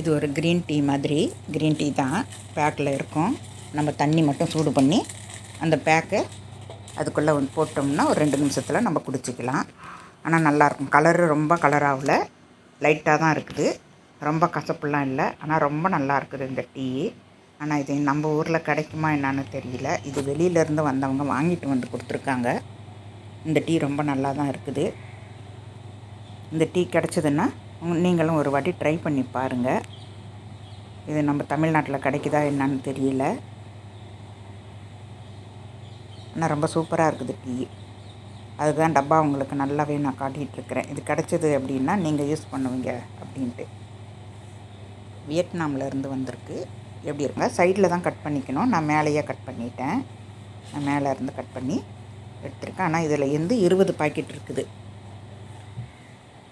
இது ஒரு green tea மாதிரி. க்ரீன் டீ தான் பேக்கில் இருக்கும். நம்ம தண்ணி மட்டும் சூடு பண்ணி அந்த பேக்கை அதுக்குள்ளே வந்து போட்டோம்னா ஒரு ரெண்டு நிமிஷத்தில் நம்ம குடிச்சிக்கலாம். ஆனால் நல்லாயிருக்கும் கலரு ரொம்ப கலராகல லைட்டாக தான் இருக்குது. ரொம்ப கசப்புலாம் இல்லை. ஆனால் ரொம்ப நல்லா இருக்குது இந்த டீ ஆனால் இது நம்ம ஊரில் கிடைக்குமா என்னான்னு தெரியல. இது வெளியிலேருந்து வந்தவங்க வாங்கிட்டு வந்து கொடுத்துருக்காங்க. இந்த டீ ரொம்ப நல்லா தான் இருக்குது. இந்த டீ கிடச்சிதுன்னா நீங்களும் ஒரு வாட்டி ட்ரை பண்ணி பாருங்கள் இது நம்ம தமிழ்நாட்டில் கிடைக்குதா என்னன்னு தெரியல. ஆனால் ரொம்ப சூப்பராக இருக்குது டீ. அதுதான் டப்பா உங்களுக்கு நல்லாவே நான் காட்டிகிட்ருக்கிறேன் இது கிடச்சிது அப்படின்னா நீங்கள் யூஸ் பண்ணுவீங்க அப்படின்ட்டு. வியட்நாமில் இருந்து வந்திருக்கு. எப்படி இருங்க சைடில் தான் கட் பண்ணிக்கணும். நான் மேலேயே கட் பண்ணிட்டேன். நான் மேலே இருந்து கட் பண்ணி எடுத்திருக்கேன். ஆனால் இதில் இருந்து இருபது பாக்கெட் இருக்குது.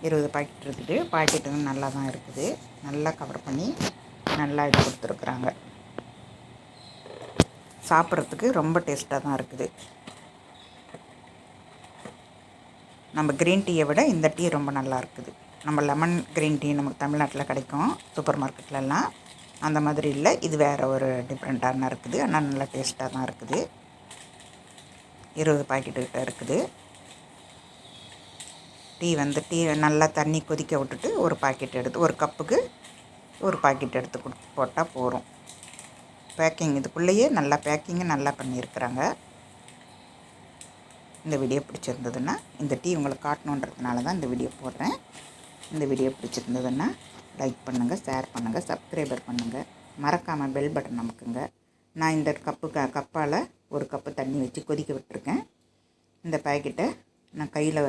இருபது பாக்கெட் இருக்குது. பாக்கெட்டு நல்லா தான் இருக்குது. நல்லா கவர் பண்ணி நல்லா இது கொடுத்துருக்குறாங்க. சாப்பிட்றதுக்கு ரொம்ப டேஸ்ட்டாக தான் இருக்குது. நம்ம க்ரீன் டீயை விட இந்த டீ ரொம்ப நல்லா இருக்குது. நம்ம லெமன் க்ரீன் டீ நமக்கு தமிழ்நாட்டில் கிடைக்கும். சூப்பர் மார்க்கெட்லலாம் அந்த மாதிரி இல்லை. இது வேறு ஒரு டிஃப்ரெண்ட்டான இருக்குது. ஆனால் நல்லா டேஸ்ட்டாக தான் இருக்குது. இருபது பாக்கெட்டுக்கிட்ட இருக்குது. டீ வந்து டீ நல்லா தண்ணி கொதிக்க விட்டுட்டு ஒரு பாக்கெட் எடுத்து ஒரு கப்புக்கு ஒரு பாக்கெட் எடுத்து கொடு போட்டால் போதும். பேக்கிங் இதுக்குள்ளேயே நல்லா பேக்கிங்கு நல்லா பண்ணியிருக்கிறாங்க. இந்த வீடியோ பிடிச்சிருந்ததுன்னா இந்த டீ உங்களுக்கு காட்டணுன்றதுனால தான் இந்த வீடியோ போடுறேன். இந்த வீடியோ பிடிச்சிருந்ததுன்னா லைக் பண்ணுங்கள் ஷேர் பண்ணுங்கள் சப்ஸ்கிரைபர் பண்ணுங்கள் மறக்காமல் பெல் பட்டன் நமக்குங்க நான் இந்த கப்பு க கப்பால் ஒரு கப்பு தண்ணி வச்சு கொதிக்க விட்டுருக்கேன். இந்த பாக்கெட்டை நான் கையில்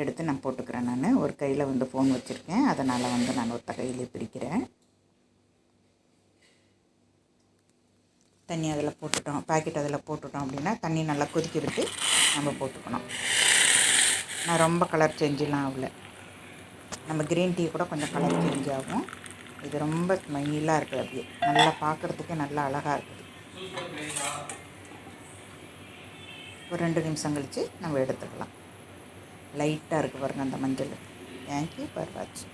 எடுத்து நான் போட்டுக்கிறேன் நான். ஒரு கையில் வந்து ஃபோன் வச்சுருக்கேன். அதனால் வந்து நான் ஒரு கையிலே பிரிக்கிறேன். தண்ணி அதில் போட்டுட்டோம். பாக்கெட் அதில் போட்டுட்டோம் அப்படின்னா தண்ணி நல்லா கொதிக்க விட்டு நம்ம போட்டுக்கணும். நான் ரொம்ப கலர் சேஞ்செலாம் ஆகல. நம்ம க்ரீன் டீ கூட கொஞ்சம் கலர் சேஞ்ச் ஆகும். இது ரொம்ப ஸ்மைலாக இருக்குது அப்படியே. நல்லா பார்க்குறதுக்கே நல்லா அழகாக இருக்குது. ஒரு ரெண்டு நிமிஷம் கழித்து நம்ம எடுத்துக்கலாம். லைட்டாக இருக்குது பாருங்கள் அந்த மஞ்சள். தேங்க்யூ ஃபார் வாட்சிங்